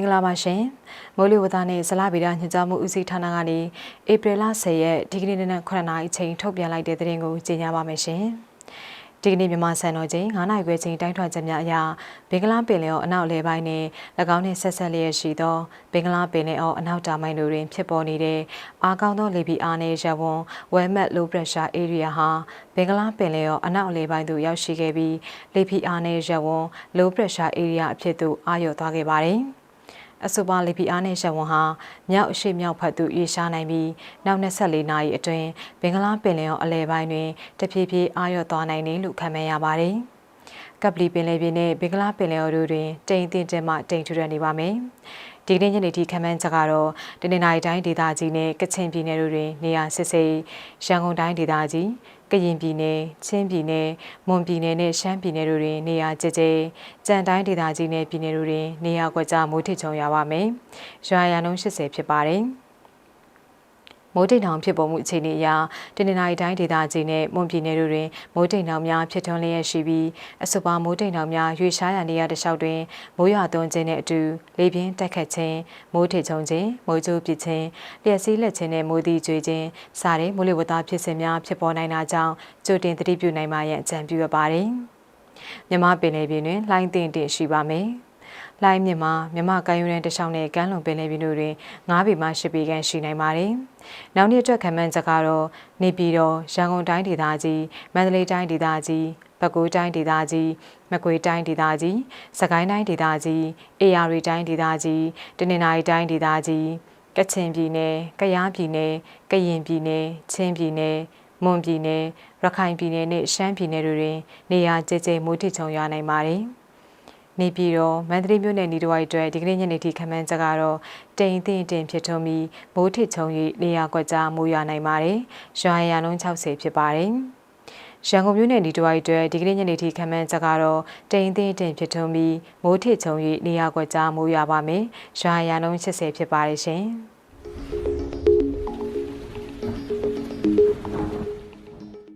္ဂလာပါရှင်မိုးလေဝသနဲ့ဇလဗီဒညွှန်ကြားမှုဦးစီးဌာနကနေဧပြီလ10ရက်ဒီကနေ့နေ့9နာရီချိန်ထုတ်ပြန်လိုက်တဲ့သတင်းကိုကြေညာပါမယ်ရှင်ဒီကနေ့မြန်မာစံတော်ချိန်9နိုင်ခွဲချိန်တိုင်းထွာချက်များအရဘင်္ဂလားပင်လယ်အော်အနောက်လေပိုင်းနဲ့၎င်းနှင့်ဆက်ဆက်လျက်ရှိသောဘင်္ဂလားပင်လယ်အော်အနောက်တာမိုင်တို့တွင်ဖြစ်ပေါ်နေတဲ့အားကောင်းသောလေပြင်းအားနည်းရဝွန်ဝဲမက် low pressure area ဟာဘင်္ဂလားပင်လယ်အော်အနောက်လေပိုင်းသို့ရောက်ရှိခဲ့ပြီးလေပြင်းအားနည်းရဝွန် low pressure area အဖြစ်သို့အာရုံသွားခဲ့ပါတယ်။ အဆိုပါလီပီအားနဲ့ရှဝန်ဟာမြောက်အရှိမြောက်ဖက်သို့ရေရှားနိုင်ပြီးနောက်24နာရီအတွင်းဘင်္ဂလားပင်လယ်အော်အလဲပိုင်းတွင်တဖြည်းဖြည်းအာရုံသွားနိုင်တယ်လို့ခန့်မှန်းရပါတယ်။ကပလီပင်လယ်ပြင်နဲ့ဘင်္ဂလားပင်လယ်အော်တို့တွင်တိမ်တင်တင်မှတိမ်ထူထပ်နေပါမယ်။ဒီကနေ့ညနေထိခန့်မှန်းချက်ကတော့တနင်္လာရီတိုင်းဒေသကြီးနဲ့ကချင်ပြည်နယ်တို့တွင်နေရာစစ်စိရန်ကုန်တိုင်းဒေသကြီး ကရင်ပြည်နယ်၊ချင်းပြည်နယ်၊မွန်ပြည်နယ်နဲ့ရှမ်းပြည်နယ်တို့တွင်နေရာကျကျကြံတိုင်းဒေသကြီးနဲ့ပြည်နယ်တို့တွင်နေရာကွက်ကြားမိုးထစ်ချုံရပါမယ်။ရွာရန်နှုန်း80ဖြစ်ပါတယ်။ မိုးတိမ်တောင်ဖြစ်ပေါ်မှုအခြေအနေအရတနင်္လာရီတိုင်းဒေသကြီးနဲ့မွန်ပြည်နယ်တို့တွင်မိုးတိမ်တောင်များဖြစ်ထွန်းလျက်ရှိပြီးအဆိုပါမိုးတိမ်တောင်များရွေရှားရန်နေရာတစ်လျှောက်တွင်မိုးရွာသွန်းခြင်းနဲ့အတူလေပြင်းတက်ခတ်ခြင်းမိုးထစ်ချုံခြင်းမိုးကြိုးပစ်ခြင်းလျှက်စီးလက်ခြင်းနဲ့မိုးသီးကျွေးခြင်းစတဲ့မိုးလေဝသဖြစ်စဉ်များဖြစ်ပေါ်နိုင်တာကြောင့်ကြိုတင်သတိပြုနိုင်မှရန်အကြံပြုရပါတယ်။မြမပင်လေပြင်တွင်လှိုင်းတင်တင်ရှိပါမယ်။ လိုင်းမြင့်မှာမြမကမ်းရိုးတန်းတစ်လျှောက်နဲ့ကမ်းလွန်ပင်လယ်ပြင်တို့တွင်9ပေမှ10ပေခန့်ရှိနိုင်ပါတယ်။နောက်နေ့အတွက်ခံမှန်းချက်ကတော့နေပြည်တော်ရန်ကုန်တိုင်းဒေသကြီးမန္တလေးတိုင်းဒေသကြီးပဲခူးတိုင်းဒေသကြီးမကွေးတိုင်းဒေသကြီးစကိုင်းတိုင်းဒေသကြီးအေရရီတိုင်းဒေသကြီးတနင်္သာရီတိုင်းဒေသကြီးကချင်ပြည်နယ်ကယားပြည်နယ်ကရင်ပြည်နယ်ချင်းပြည်နယ်မွန်ပြည်နယ်ရခိုင်ပြည်နယ်နဲ့ရှမ်းပြည်နယ်တို့တွင်နေရာကျကျမိုးထစ်ချုံရွာနိုင်ပါတယ်။ နေပြည်တော်မန္တလေးမြို့နယ်နေတော်အတွက်ဒီကနေ့ညနေထိခန့်မှန်းချက်ကတော့တိမ်တင်တင်ဖြစ်ထွန်းပြီးမိုးထစ်ချုံ၍နေရာကွက်ကြားမိုးရွာနိုင်ပါတယ်။ရွာရန်လုံး60ဖြစ်ပါတယ်။ရန်ကုန်မြို့နယ်ဒီတဝိုက်အတွက်ဒီကနေ့ညနေထိခန့်မှန်းချက်ကတော့တိမ်တင်တင်ဖြစ်ထွန်းပြီးမိုးထစ်ချုံ၍နေရာကွက်ကြားမိုးရွာပါမယ်။ရွာရန်လုံး80ဖြစ်ပါတယ်ရှင်။